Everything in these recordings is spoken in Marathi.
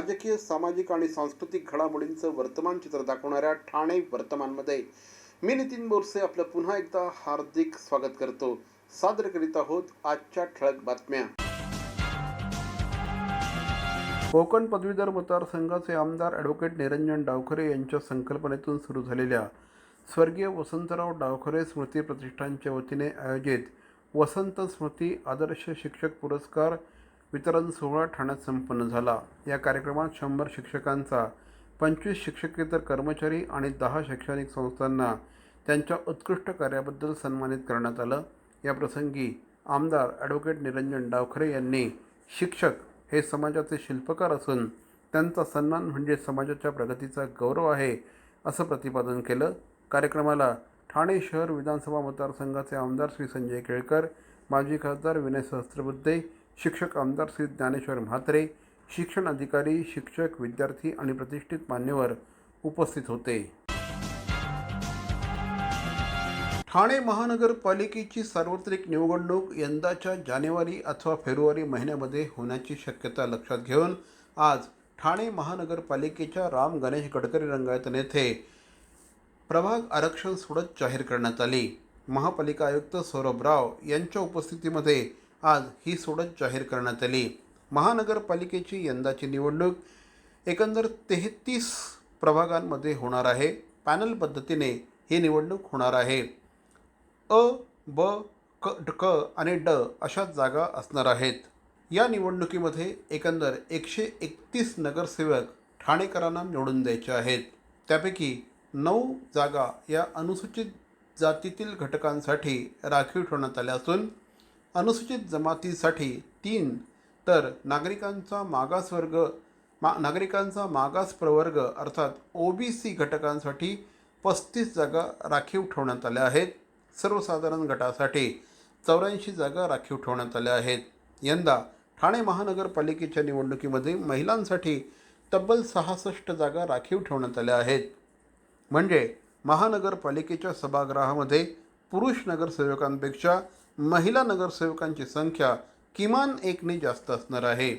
राजकीय सामाजिक आणि सांस्कृतिक घडामोडींचं वर्तमान चित्र दाखवणाऱ्या ठाणे वर्तमानमध्ये मी नितीन बोरसे आपलं पुन्हा एकदा हार्दिक स्वागत करतो. सादर करीत आहोत आजच्या ठळक बातम्या. कोकण पदवीधर मतदारसंघाचे आमदार ॲडव्होकेट निरंजन डावखरे यांच्या संकल्पनेतून सुरू झालेल्या स्वर्गीय वसंतराव डावखरे स्मृती प्रतिष्ठानच्या वतीने आयोजित वसंत स्मृती आदर्श शिक्षक पुरस्कार वितरण सोहळा ठाण्यात संपन्न झाला. या कार्यक्रमात शंभर शिक्षकांचा पंचवीस शिक्षकेतर कर्मचारी आणि दहा शैक्षणिक संस्थांना त्यांच्या उत्कृष्ट कार्याबद्दल सन्मानित करण्यात आलं. या प्रसंगी आमदार ॲडव्होकेट निरंजन डावखरे यांनी शिक्षक हे समाजाचे शिल्पकार असून त्यांचा सन्मान म्हणजे समाजाच्या प्रगतीचा गौरव आहे असं प्रतिपादन केलं. कार्यक्रमाला ठाणे शहर विधानसभा मतदारसंघाचे आमदार श्री संजय केळकर माजी खासदार विनय सहस्त्रबुद्धे शिक्षक आमदार श्री ज्ञानेश्वर म्हात्रे शिक्षण अधिकारी शिक्षक विद्यार्थी आणि प्रतिष्ठित मान्यवर उपस्थित होते. ठाणे महानगरपालिकेची सार्वत्रिक निवडणूक यंदाच्या जानेवारी अथवा फेब्रुवारी महिन्यामध्ये होण्याची शक्यता लक्षात घेऊन आज ठाणे महानगरपालिकेच्या राम गणेश गडकरी रंगायतन येथे प्रभाग आरक्षण सोडत जाहीर करण्यात आली. महापालिका आयुक्त सौरभ राव यांच्या उपस्थितीमध्ये आज ही सोडत जाहीर करण्यात आली. महानगरपालिकेची यंदाची निवडणूक एकंदर तेहतीस प्रभागांमध्ये होणार आहे. पॅनल पद्धतीने ही निवडणूक होणार आहे. अ ब क क आणि ड अशा जागा असणार आहेत. या निवडणुकीमध्ये एकंदर एकशे एकतीस नगरसेवक ठाणेकरांना निवडून द्यायचे आहेत. त्यापैकी नऊ जागा या अनुसूचित जातीतील घटकांसाठी राखीव ठेवण्यात आल्या असून अनुसूचित जमातीसाठी तीन तर नागरिकांचा मागासवर्ग मा नागरिकांचा मागास प्रवर्ग अर्थात ओ बी सी घटकांसाठी पस्तीस जागा राखीव ठेवण्यात आल्या आहेत. सर्वसाधारण गटासाठी चौऱ्याऐंशी जागा राखीव ठेवण्यात आल्या आहेत. यंदा ठाणे महानगरपालिकेच्या निवडणुकीमध्ये महिलांसाठी तब्बल सहासष्ट जागा राखीव ठेवण्यात आल्या आहेत. म्हणजे महानगरपालिकेच्या सभागृहामध्ये पुरुष नगरसेवकांपेक्षा महिला नगरसेवकांची संख्या किमान एकने जास्त असणार आहे.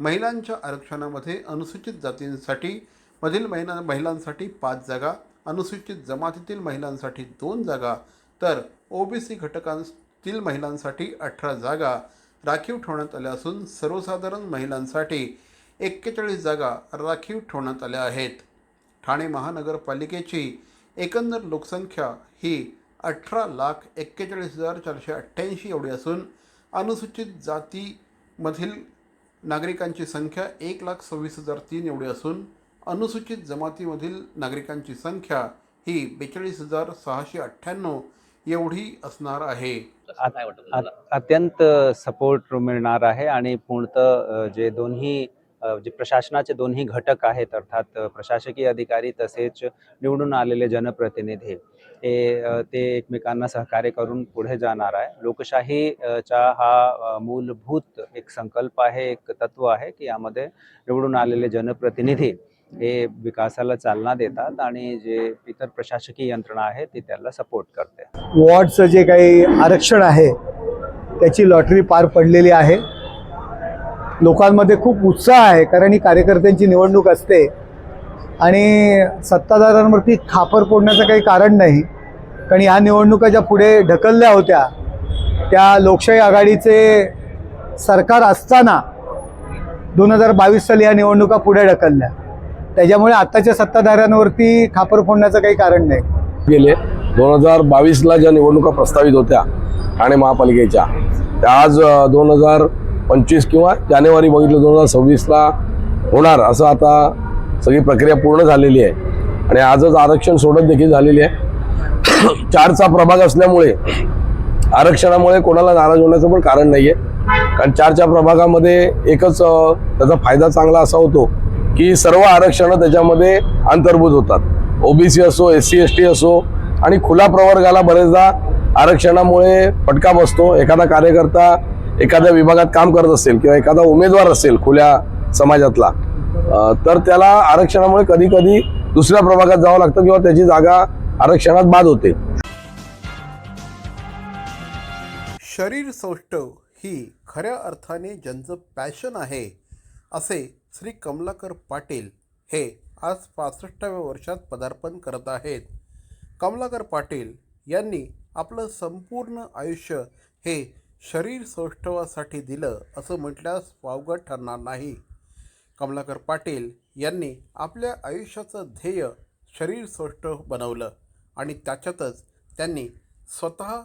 महिलांच्या आरक्षणामध्ये अनुसूचित जातींसाठी मधील महिला महिलांसाठी पाच जागा अनुसूचित जमातीतील महिलांसाठी दोन जागा तर ओबीसी घटकांतील महिलांसाठी अठरा जागा राखीव ठेवण्यात आल्या असून सर्वसाधारण महिलांसाठी एक्केचाळीस जागा राखीव ठेवण्यात आल्या आहेत. ठाणे महानगरपालिकेची एकंदर लोकसंख्या ही अठरा लाख एक्केचाळीस हजार चारशे अठ्ठ्याऐंशी एवढी असून अनुसूचित जातीमधील नागरिकांची संख्या एक लाख सव्वीस हजार तीन एवढी असून अनुसूचित जमातीमधील नागरिकांची संख्या ही बेचाळीस हजार सहाशे अठ्ठ्याण्णव एवढी असणार आहे. अत- अत- अत्यंत सपोर्ट मिळणार आहे आणि पूर्णतः जे दोन्ही जे प्रशासनाचे दोन्ही घटक आहेत अर्थात प्रशासकीय अधिकारी तसेच निवडून आलेले जनप्रतिनिधी हे ते एकमेकांना सहकार्य करून पुढे जाणार आहे. लोकशाही चा हा मूलभूत एक संकल्प आहे एक तत्व आहे की यामध्ये निवडून आलेले जनप्रतिनिधी हे विकासाला चालना देतात आणि जे इतर प्रशासकीय यंत्रणा आहे ती त्याला सपोर्ट करते. वॉर्डचं जे काही आरक्षण आहे त्याची लॉटरी पार पडलेली आहे. लोकांमध्ये खूप उत्साह आहे कारण ही कार्यकर्त्यांची निवडणूक असते. आणि सत्ताधाऱ्यांवरती खापर फोडण्याचं काही कारण नाही कारण ह्या निवडणुका ज्या पुढे ढकलल्या होत्या त्या लोकशाही आघाडीचे सरकार असताना दोन हजार बावीस साली या निवडणुका पुढे ढकलल्या. त्याच्यामुळे आत्ताच्या सत्ताधाऱ्यांवरती खापर फोडण्याचं काही कारण नाही. गेले. दोन हजार बावीसला ज्या निवडणुका प्रस्तावित होत्या ठाणे महापालिकेच्या त्या आज दोन हजार पंचवीस किंवा जानेवारी बघितलं दोन हजार सव्वीसला होणार असं आता सगळी प्रक्रिया पूर्ण झालेली आहे. आणि आजच आरक्षण सोडत देखील झालेली आहे. चारचा प्रभाग असल्यामुळे आरक्षणामुळे कोणाला नाराज होण्याचं पण कारण नाही आहे कारण चारच्या प्रभागामध्ये एकच त्याचा फायदा चांगला असा होतो की सर्व आरक्षणं त्याच्यामध्ये अंतर्भूत होतात. ओबीसी असो एस सी एस टी असो आणि खुला प्रवर्गाला बरेचदा आरक्षणामुळे फटका बसतो. एखादा कार्यकर्ता एखाद्या विभागात काम करत असेल किंवा एखादा उमेदवार असेल खुल्या समाजातला तर त्याला आरक्षणामुळे कधी कधी दुसऱ्या प्रभागात जावं लागतं किंवा त्याची जागा आरक्षणात बाद होते. शरीर सौष्ठव ही खऱ्या अर्थाने ज्यांचं पॅशन आहे असे श्री कमलाकर पाटील हे आज पासष्टाव्या वर्षात पदार्पण करत आहेत. कमलाकर पाटील यांनी आपलं संपूर्ण आयुष्य हे शरीर सौष्ठवासाठी दिलं असं म्हटल्यास वावगं ठरणार नाही. कमलाकर पाटील यांनी आपल्या आयुष्याचं ध्येय शरीर बनवलं आणि त्याच्यातच त्यांनी स्वतः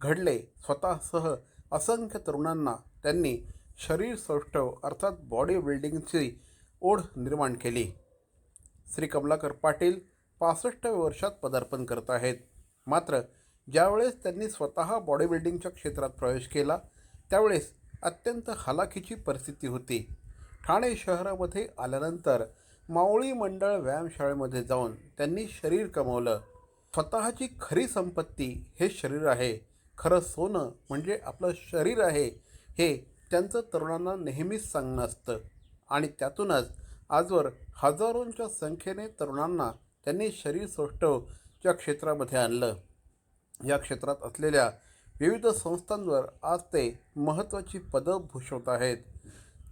घडले स्वतःसह असंख्य तरुणांना त्यांनी शरीर सौष्ठव अर्थात बॉडी बिल्डिंगची ओढ निर्माण केली. श्री कमलाकर पाटील पासष्टाव्या वर्षात पदार्पण करत आहेत. मात्र ज्यावेळेस त्यांनी स्वतः बॉडी बिल्डिंगच्या क्षेत्रात प्रवेश केला त्यावेळेस अत्यंत हलाखीची परिस्थिती होती. ठाणे शहरामध्ये आल्यानंतर मावळी मंडळ व्यायामशाळेमध्ये जाऊन त्यांनी शरीर कमवलं. स्वतःची खरी संपत्ती हे शरीर आहे. खरं सोनं म्हणजे आपलं शरीर आहे हे त्यांचं तरुणांना नेहमीच सांगणं असतं. आणि त्यातूनच आजवर हजारोंच्या संख्येने तरुणांना त्यांनी शरीर सौष्ठवच्या क्षेत्रामध्ये आणलं. या क्षेत्रात असलेल्या विविध संस्थांवर आज ते महत्त्वाची पदं भूषवत आहेत.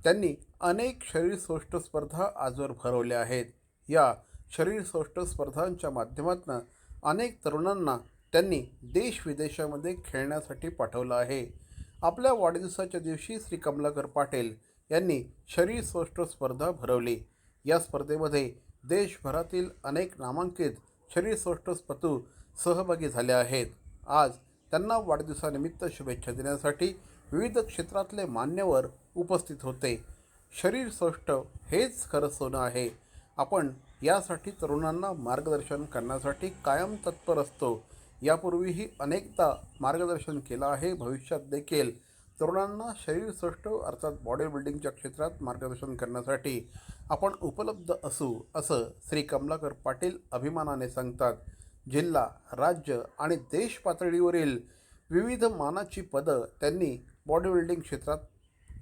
त्यांनी अनेक शरीरसौष्ठ स्पर्धा आजवर भरवल्या आहेत. या शरीरसौष्ठ स्पर्धांच्या माध्यमातून अनेक तरुणांना त्यांनी देश विदेशामध्ये खेळण्यासाठी पाठवलं आहे. आपल्या वाढदिवसाच्या दिवशी श्री कमलाकर पाटील यांनी शरीरसौष्ठ स्पर्धा भरवली. या स्पर्धेमध्ये देशभरातील अनेक नामांकित शरीर सौष्ठवस्पतू सहभागी झाले आहेत. आज त्यांना वाढदिवसानिमित्त शुभेच्छा देण्यासाठी विविध क्षेत्रातले मान्यवर उपस्थित होते. शरीर सौष्ठव हेच खरं सोनं आहे. आपण यासाठी तरुणांना मार्गदर्शन करण्यासाठी कायम तत्पर असतो. यापूर्वीही अनेकदा मार्गदर्शन केलं आहे. भविष्यात देखील तरुणांना शरीर अर्थात बॉडी बिल्डिंगच्या क्षेत्रात मार्गदर्शन करण्यासाठी आपण उपलब्ध असू असं श्री कमलाकर पाटील अभिमानाने सांगतात. जिल्हा राज्य आणि देश पातळीवरील विविध मानाची पदं त्यांनी बॉडी बिल्डिंग क्षेत्रात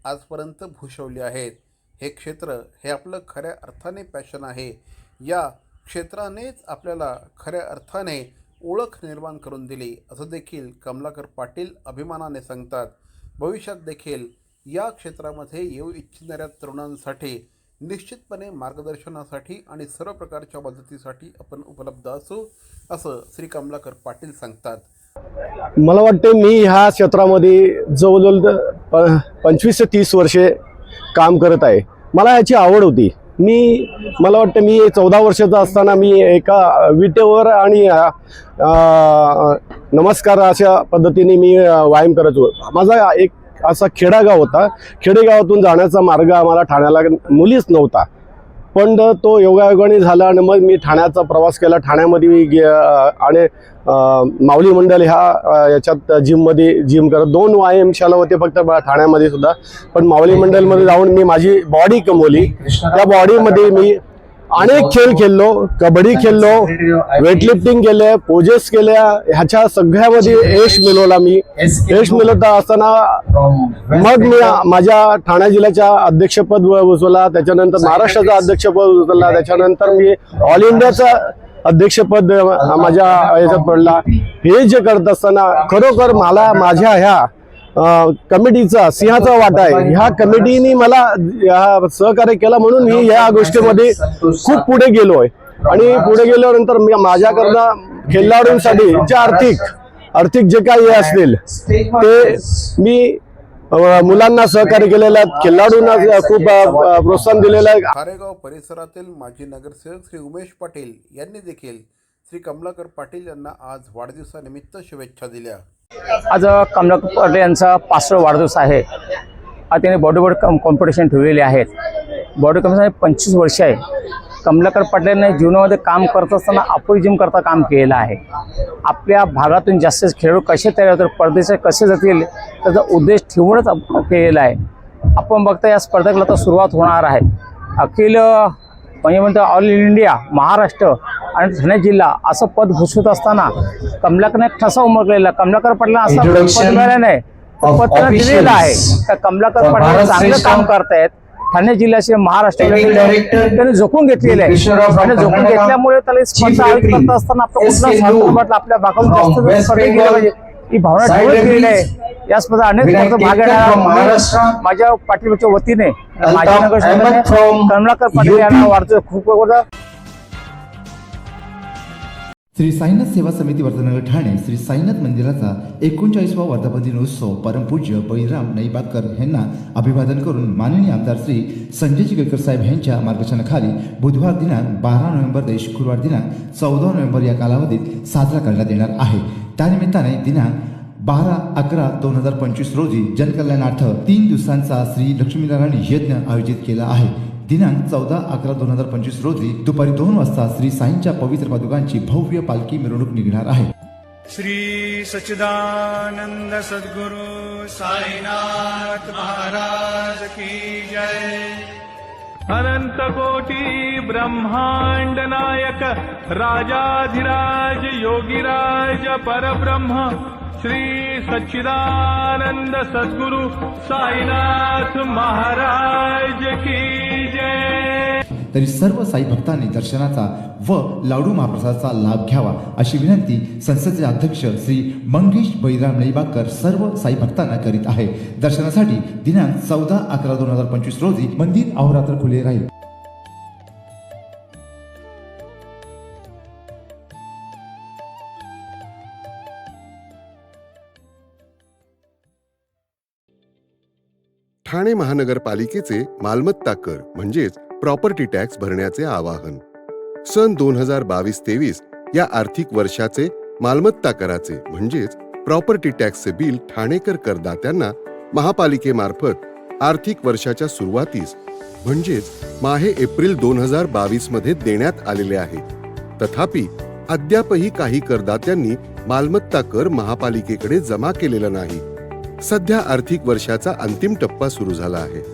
आजपर्यंत भूषवली आहेत. हे क्षेत्र हे आपलं खऱ्या अर्थाने पॅशन आहे. या क्षेत्रानेच आपल्याला खऱ्या अर्थाने ओळख निर्माण करून दिली असं देखील कमलाकर पाटील अभिमानाने सांगतात. भविष्यात देखील या क्षेत्रामध्ये येऊ इच्छिणाऱ्या तरुणांसाठी निश्चितपणे मार्गदर्शनासाठी आणि सर्व प्रकारच्या मदतीसाठी आपण उपलब्ध असू असं श्री कमलाकर पाटील सांगतात. मला वाटते मी ह्या क्षेत्रामध्ये जवळजवळ प- पंचवीस ते तीस वर्षे काम करत आहे. मला याची आवड होती. मी मला वाटतं मी चौदा वर्षाचा असताना मी एका विटेवर आणि नमस्कार अशा पद्धतीने मी व्यायाम करत होतो. माझा एक असा खेडागाव होता. खेडेगावातून जाण्याचा मार्ग आम्हाला ठाण्याला मुलीच नव्हता. पण तो योगायोगाने झाला आणि मग मी ठाण्याचा प्रवास केला. ठाण्यामध्ये मी गे आणि माऊली मंडल ह्या याच्यात जिममध्ये जिम करत. दोन व्यायामशाला होते फक्त ठाण्यामध्ये सुद्धा. पण माऊली मंडलमध्ये जाऊन मी माझी बॉडी कमवली. त्या बॉडीमध्ये मी अनेक खेळ खेळलो कबड्डी खेळलो वेटलिफ्टिंग केले पोजेस केल्या ह्याच्या सगळ्यामध्ये यश मिळवला मी. यश मिळवत असताना मग मी माझ्या ठाणे जिल्ह्याच्या अध्यक्षपद उचलला त्याच्यानंतर महाराष्ट्राचा अध्यक्षपद उचलला त्याच्यानंतर मी ऑल इंडियाचा अध्यक्षपद माझ्या याच्यात पडला. हे जे करत असताना खरोखर मला माझ्या ह्या कमिटीचा सिंहाचा वाटा आहे. ह्या कमिटीने मला सहकार्य केला म्हणून मी या गोष्टीमध्ये खूप पुढे गेलो आहे आणि पुढे गेल्यानंतर माझ्याकडनं खेळाडूंसाठी जे आर्थिक आर्थिक जे काही हे असतील ते मी मुलांना सहकार्य केलेलं आहे. खेळाडूंना खूप प्रोत्साहन दिलेलं आहे. खारेगाव परिसरातील माजी नगरसेवक श्री उमेश पाटील यांनी देखील श्री कमलाकर पाटील यांना आज वाढदिवसानिमित्त शुभेच्छा दिल्या. आज कमलाकर पाटील यांचा पाचवा वाढदिवस आहे. आज त्याने बॉडीबोर्ड कॉम कॉम्पिटिशन ठेवलेले आहेत. बॉडी कॉम्पिटिशन पंचवीस वर्ष आहे. कमलाकर पाटलांनी जीवनामध्ये काम करत असताना अपोजिम करता काम केलेलं आहे. आपल्या भागातून जास्तीत खेळाडू कसे तयार होतात परदेशात कसे जातील त्याचा उद्देश ठेवूनच केलेला आहे. आपण बघता या स्पर्धेला आता सुरुवात होणार आहे. अखिल म्हणजे म्हणतो ऑल इंडिया महाराष्ट्र आणि ठाणे जिल्हा असं पद भूषवत असताना कमलाकरने ठसा उमटलेला कमलाकर पाटला असं पद नाही. पद त्यांना दिलेलं आहे. का कमलाकर पाटील चांगलं काम करतायत. ठाणे जिल्ह्याचे महाराष्ट्र त्यांनी झोकून घेतलेलं आहे. आणि झोकून घेतल्यामुळे त्याला स्पर्धा आयोजित करत असताना आपला कुठला आपल्या from जास्त गेलं पाहिजे. ही भावना गेलेली referees, आहे. या स्पर्धा अनेक स्पर्धा भाग घेणार माझ्या पाठीमागच्या वतीने माझ्या नगर कमलाकर पाटील. यांना वाढतोय खूप श्री साईनाथ सेवा समिती वर्धनगर ठाणे श्री साईनाथ मंदिराचा एकोणचाळीसवा वर्धापन दिनोत्सव परमपूज्य बळीराम नईबाकर यांना अभिवादन करून माननीय आमदार श्री संजय चिकलकर साहेब यांच्या मार्गदर्शनाखाली बुधवार दिनांक बारा नोव्हेंबर ते शुक्रवार दिनांक चौदा नोव्हेंबर या कालावधीत साजरा करण्यात येणार आहे. त्यानिमित्ताने दिनांक बारा अकरा दोन हजार पंचवीस रोजी जनकल्याणार्थ तीन दिवसांचा श्री लक्ष्मीनारायण यज्ञ आयोजित केला आहे. दिनांक चौदा अकरा दोन हजार पंचवीस रोजी दुपारी दोन वाजता श्री साईंच्या पवित्र पादुकांची भव्य पालखी मिरवणूक निघणार आहे. श्री सच्चिदानंद सद्गुरु साईनाथ महाराज की जय. अनंत कोटी ब्रह्मांड नायक राजाधिराज योगीराज परब्रह्म श्री सच्चिदानंद सद्गुरु साईनाथ महाराज की जय तरी सर्व साई भक्तांनी दर्शनाचा व लाडू महाप्रसादाचा लाभ घ्यावा अशी विनंती संसदेचे अध्यक्ष श्री मंगेश बैराम नईबाकर सर्व साई भक्तांना करीत आहे. दर्शनासाठी दिनांक चौदा अकरा दोन हजार पंचवीस रोजी मंदिर अहोरात्र खुले राहील. ठाणे महानगरपालिकेचे मालमत्ता कर म्हणजेच प्रॉपर्टी टॅक्स भरण्याचे आवाहन. सन दोन हजार बावीस तेवीस या आर्थिक वर्षाचे मालमत्ता कराचे म्हणजेच प्रॉपर्टी टॅक्सचे बिल ठाणेकर करदात्यांना महापालिकेमार्फत आर्थिक वर्षाच्या सुरुवातीस म्हणजेच माहे एप्रिल दोन हजार बावीसमध्ये देण्यात आलेले आहे. तथापि अद्यापही काही करदात्यांनी मालमत्ता कर महापालिकेकडे जमा केलेला नाही. सध्या आर्थिक वर्षाचा अंतिम टप्पा सुरू झाला आहे.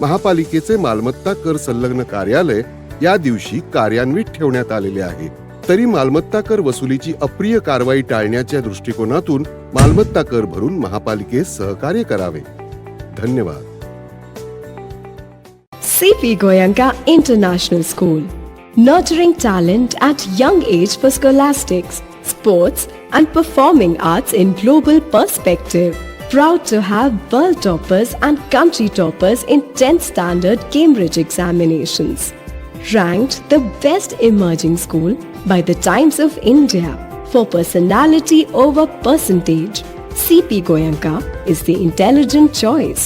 महापालिकेचे मालमत्ता कर संलग्न कार्यालय या दिवशी कार्यान्वित ठेवण्यात आलेले आहे. तरी मालमत्ता कर वसुलीची अप्रिय कारवाई टाळण्याच्या दृष्टिकोनातून मालमत्ता कर भरून महापालिकेत सहकार्य करावे. धन्यवाद. CP Goenka international school nurturing talent at young age for scholastics sports and performing arts in global perspective Proud to have world toppers and country toppers in 10th standard Cambridge examinations. Ranked the best emerging school by the Times of India for personality over percentage. CP Goyanka is the intelligent choice.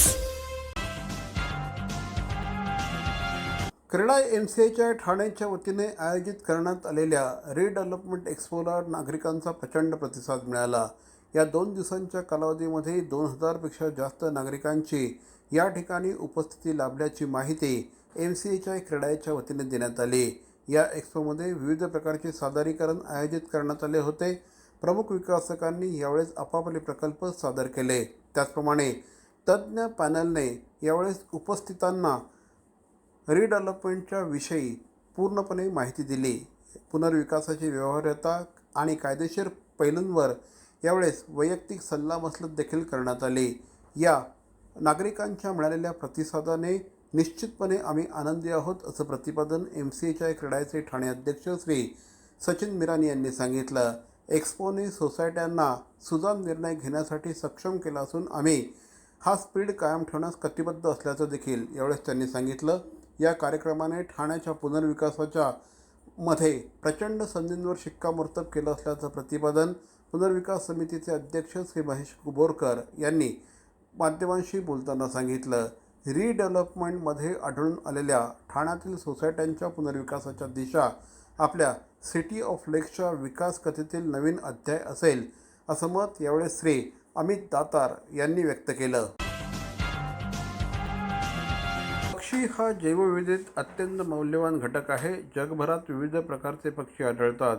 क्रीडा एम सी एच्या ठाण्याच्या वतीने आयोजित करण्यात आलेल्या रिडेव्हलपमेंट एक्स्पोला नागरिकांचा प्रचंड प्रतिसाद मिळाला या दोन दिवसांच्या कालावधीमध्ये दोन हजारपेक्षा जास्त नागरिकांची या ठिकाणी उपस्थिती लाभल्याची माहिती एम सी एच्या क्रीडाच्या वतीने देण्यात आली. या एक्स्पोमध्ये विविध प्रकारचे सादरीकरण आयोजित करण्यात आले होते. प्रमुख विकासकांनी यावेळेस आपापले प्रकल्प सादर केले. त्याचप्रमाणे तज्ज्ञ पॅनलने यावेळेस उपस्थितांना रिडेव्हलपमेंटच्या विषयी पूर्णपणे माहिती दिली. पुनर्विकासाची व्यवहार्यता आणि कायदेशीर पैलूंवर यावेळेस वैयक्तिक सल्लामसलत देखील करण्यात आली. या नागरिकांच्या मिळालेल्या प्रतिसादाने निश्चितपणे आम्ही आनंदी आहोत असं प्रतिपादन एम सी एच्या क्रीडाचे ठाणे अध्यक्ष श्री सचिन मिरानी यांनी सांगितलं. एक्स्पोने सोसायट्यांना सुजान निर्णय घेण्यासाठी सक्षम केला असून आम्ही हा स्पीड कायम ठेवण्यास कटिबद्ध असल्याचं देखील यावेळेस त्यांनी सांगितलं. या कार्यक्रमाने ठाण्याच्या पुनर्विकासाच्या मध्ये प्रचंड संधींवर शिक्कामोर्तब केलं असल्याचं प्रतिपादन पुनर्विकास समितीचे अध्यक्ष श्री महेश कुबोरकर यांनी माध्यमांशी बोलताना सांगितलं. रिडेव्हलपमेंटमध्ये आढळून आलेल्या ठाण्यातील सोसायट्यांच्या पुनर्विकासाच्या दिशा आपल्या सिटी ऑफ लेक्सच्या विकास कथेतील नवीन अध्याय असेल असं मत यावेळी श्री अमित दातार यांनी व्यक्त केलं. पक्षी हा जैवविविधतेत अत्यंत मौल्यवान घटक आहे. जगभरात विविध प्रकारचे पक्षी आढळतात.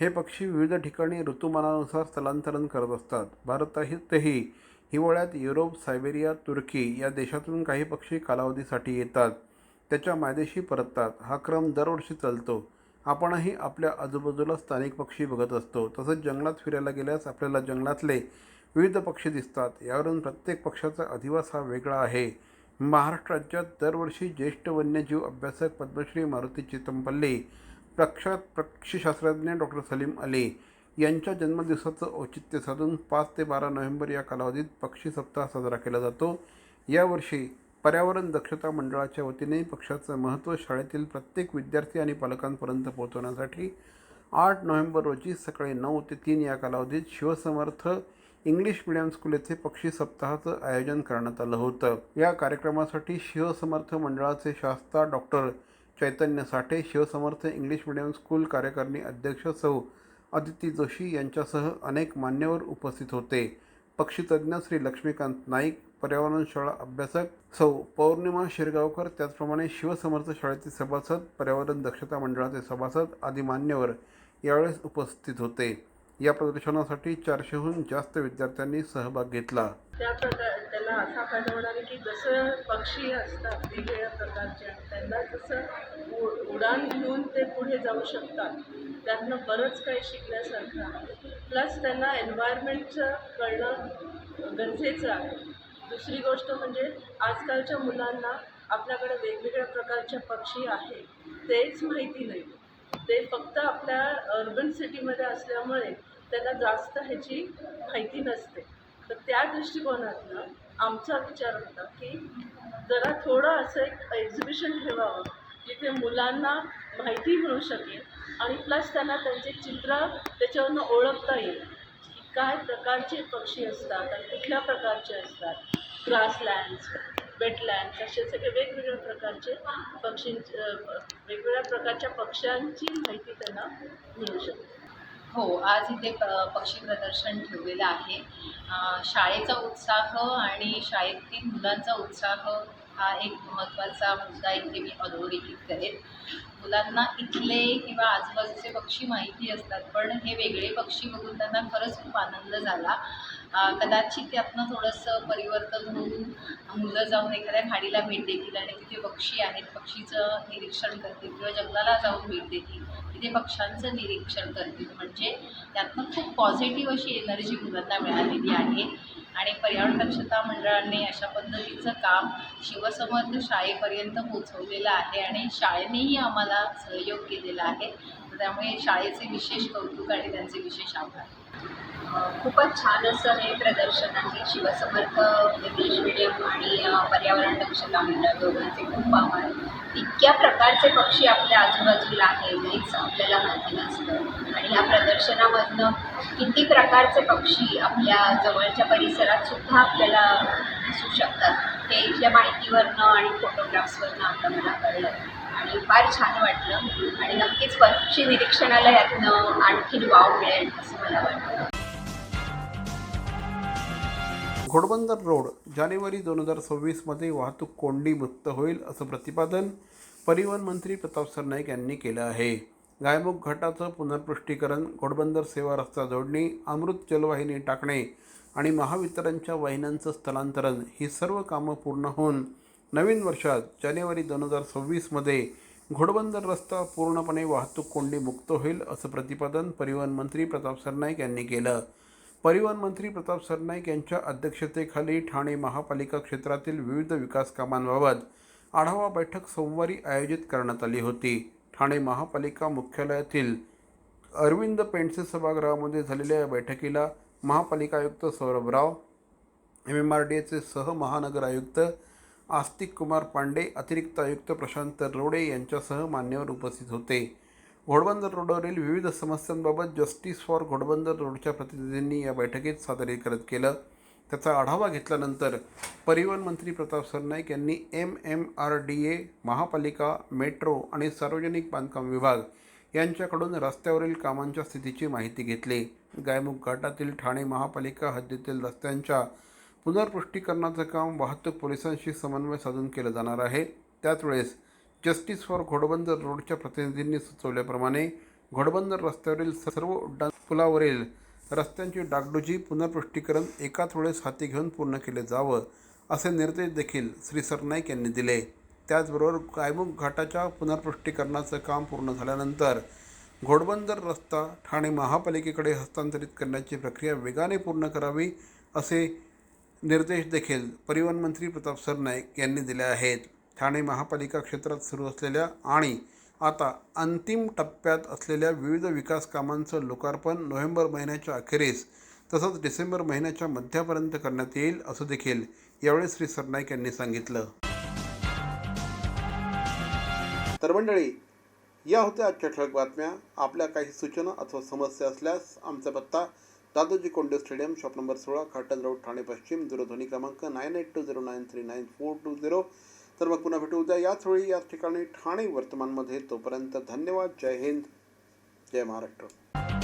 हे पक्षी विविध ठिकाणी ऋतुमानानुसार स्थलांतरण करत असतात. भारतातही हिवाळ्यात युरोप सायबेरिया तुर्की या देशातून काही पक्षी कालावधीसाठी येतात. त्याच्या मायदेशी परततात. हा क्रम दरवर्षी चालतो. आपणही आपल्या आजूबाजूला स्थानिक पक्षी बघत असतो. तसंच जंगलात फिरायला गेल्यास आपल्याला जंगलातले विविध पक्षी दिसतात. यावरून प्रत्येक पक्षाचा अधिवास हा वेगळा आहे. महाराष्ट्र राज्यात दरवर्षी ज्येष्ठ वन्यजीव अभ्यासक पद्मश्री मारुती चितमपल्ली प्रख्यात पक्षीशास्त्रज्ञ डॉक्टर सलीम अली यांच्या जन्मदिवसाचं औचित्य साधून पाच ते बारा नोव्हेंबर या कालावधीत पक्षी सप्ताह साजरा केला जातो. यावर्षी पर्यावरण दक्षता मंडळाच्या वतीने पक्षाचं महत्त्व शाळेतील प्रत्येक विद्यार्थी आणि पालकांपर्यंत पोहोचवण्यासाठी आठ नोव्हेंबर रोजी सकाळी नऊ ते तीन या कालावधीत शिवसमर्थ इंग्लिश मिडियम स्कूल येथे पक्षी सप्ताहाचं आयोजन करण्यात आलं होतं. या कार्यक्रमासाठी शिवसमर्थ मंडळाचे शास्ता doctor Chaitanya Sathe Shivsamarth English medium school कार्यकारिणी अध्यक्ष सौ. अदिती जोशी यांच्यासह अनेक मान्यवर उपस्थित होते. पक्षीतज्ञ श्री लक्ष्मीकांत नाईक पर्यावरण शाळा अभ्यासक सौ. पौर्णिमा शिरगावकर त्याचप्रमाणे शिवसमर्थ शाळेचे सभासद पर्यावरण दक्षता मंडळाचे सभासद आदी मान्यवर यावेळेस उपस्थित होते. या प्रदर्शनासाठी चारशेहून जास्त विद्यार्थ्यांनी सहभाग घेतला. त्या प्रकार त्याला असा फायदा होणार की जसं पक्षी असतात वेगवेगळ्या प्रकारचे त्यांना जसं उ उडान घेऊन ते पुढे जाऊ शकतात. त्यातनं बरंच काही शिकण्यासारखं आहे. प्लस त्यांना एन्व्हायरमेंटचं कळणं गरजेचं आहे. दुसरी गोष्ट म्हणजे आजकालच्या मुलांना आपल्याकडे वेगवेगळ्या प्रकारचे पक्षी आहेत. तेच माहिती नाही. ते फक्त आपल्या अर्बन सिटीमध्ये असल्यामुळे त्यांना जास्त ह्याची माहिती नसते. तर त्या दृष्टिकोनातनं आमचा विचार होता की जरा थोडं असं एक एक्झिबिशन ठेवावं जिथे मुलांना माहिती मिळू शकेल आणि प्लस त्यांना त्यांचे चित्र त्याच्यावरनं ओळखता येईल की काय प्रकारचे पक्षी असतात आणि कुठल्या प्रकारचे असतात. ग्रासलँड्स वेटलँड्स असे सगळे वेगवेगळ्या प्रकारचे पक्षीं वेगवेगळ्या प्रकारच्या पक्ष्यांची माहिती त्यांना मिळू शकते. हो आज इथे प पक्षी प्रदर्शन ठेवलेलं आहे. शाळेचा उत्साह आणि शाळेतील मुलांचा उत्साह हा एक महत्त्वाचा मुद्दा इथे मी अधोरेखित करेन. मुलांना इथले किंवा आजूबाजूचे पक्षी माहिती असतात पण हे वेगळे पक्षी बघून त्यांना खरंच खूप आनंद झाला. कदाचित त्यातनं थोडंसं परिवर्तन होऊन मुलं जाऊन एखाद्या खाडीला भेट देतील आणि तिथे पक्षी आहेत पक्षीचं निरीक्षण करतील किंवा जंगलाला जाऊन भेट देतील. ते पक्ष्यांचं निरीक्षण करतील. म्हणजे त्यातनं खूप पॉझिटिव्ह अशी एनर्जी मुलांना मिळालेली आहे. आणि पर्यावरण दक्षता मंडळाने अशा पद्धतीचं काम शिवसमर्थ शाळेपर्यंत पोचवलेलं आहे आणि शाळेनेही आम्हाला सहयोग केलेला आहे. त्यामुळे शाळेचे विशेष कौतुक आणि त्यांचे विशेष आभार. खूपच छान असं हे प्रदर्शन आहे. शिवसमर्थ इंग्लिश मिडियम आणि पर्यावरण दक्षता मंडळ दोघांचे खूप आभार. इतक्या प्रकारचे पक्षी आपल्या आजूबाजूला आहे हेच आपल्याला माहिती नसतं. आणि ह्या प्रदर्शनामधनं किती प्रकारचे पक्षी आपल्या जवळच्या परिसरात सुद्धा आपल्याला दिसू शकतात हे इथल्या माहितीवरनं आणि फोटोग्राफ्सवरनं आता मला कळलं. आणि फार छान वाटलं. आणि नक्कीच पक्षी निरीक्षणाला यातनं आणखीन वाव मिळेल असं मला वाटतं. घोडबंदर रोड जानेवारी दोन हजार सव्वीसमध्ये वाहतूक कोंडी मुक्त होईल असं प्रतिपादन परिवहन मंत्री प्रताप सरनाईक यांनी केलं आहे. गायमुख घाटाचं पुनर्पृष्टीकरण घोडबंदर सेवा रस्ता जोडणी अमृत जलवाहिनी टाकणे आणि महावितरणच्या वाहिन्यांचं स्थलांतरण ही सर्व कामं पूर्ण होऊन नवीन वर्षात जानेवारी दोन हजार सव्वीसमध्ये घोडबंदर रस्ता पूर्णपणे वाहतूक कोंडी मुक्त होईल असं प्रतिपादन परिवहन मंत्री प्रताप सरनाईक यांनी केलं. परिवहन मंत्री प्रताप सरनाईक यांच्या अध्यक्षतेखाली ठाणे महापालिका क्षेत्रातील विविध विकास कामांबाबत आढावा बैठक सोमवारी आयोजित करण्यात आली होती. ठाणे महापालिका मुख्यालयातील अरविंद पेंडसे सभागृहामध्ये झालेल्या या बैठकीला महापालिका आयुक्त Saurabh Rao M M R D एचे सहमहानगर आयुक्त आस्तिक कुमार पांडे अतिरिक्त आयुक्त प्रशांत रोडे यांच्यासह मान्यवर उपस्थित होते. घोडबंदर रोडवरील विविध समस्यांबाबत जस्टिस फॉर घोडबंदर रोडच्या प्रतिनिधींनी या बैठकीत सादरीकरण केलं. त्याचा आढावा घेतल्यानंतर परिवहन मंत्री प्रताप सरनाईक यांनी M M R D A महापालिका मेट्रो आणि सार्वजनिक बांधकाम विभाग यांच्याकडून रस्त्यावरील कामांच्या स्थितीची माहिती घेतली. गायमुख घाटातील ठाणे महापालिका हद्दीतील रस्त्यांच्या पुनर्पुष्टीकरणाचं काम वाहतूक पोलिसांशी समन्वय साधून केलं जाणार आहे. त्याच वेळेस जस्टिस फॉर घोडबंदर रोडच्या प्रतिनिधींनी सुचवल्याप्रमाणे घोडबंदर रस्त्यावरील सर्व उड्डाण पुलावरील रस्त्यांची डागडुजी पुनर्पृष्टीकरण एकाच वेळेस हाती घेऊन पूर्ण केले जावं असे निर्देश देखील श्री सरनाईक यांनी दिले. त्याचबरोबर गायमुख घाटाच्या पुनर्पृष्टीकरणाचं काम पूर्ण झाल्यानंतर घोडबंदर रस्ता ठाणे महापालिकेकडे हस्तांतरित करण्याची प्रक्रिया वेगाने पूर्ण करावी असे निर्देश देखील परिवहन मंत्री प्रताप सरनाईक यांनी दिले आहेत. ठाणे महापालिका क्षेत्रात सुरू असलेल्या आणि आता अंतिम टप्प्यात असलेल्या विविध विकास कामांचं लोकार्पण नोव्हेंबर महिन्याच्या अखेरीस तसंच डिसेंबर महिन्याच्या मध्यापर्यंत करण्यात येईल असं देखील यावेळी श्री सरनाईक यांनी सांगितलं. तर मंडळी या होत्या आजच्या ठळक बातम्या. आपल्या काही सूचना अथवा समस्या असल्यास आमचा पत्ता Dadoji Konde stadium shop number सोळा खाटन रोड ठाणे पश्चिम दूरध्वनी क्रमांक nine eight two zero nine three nine four two zero. तर मग पुन्हा भेटू उद्या. याच वेळी याच ठिकाणी ठाणे वर्तमानमध्ये तोपर्यंत धन्यवाद. जय हिंद. जय महाराष्ट्र.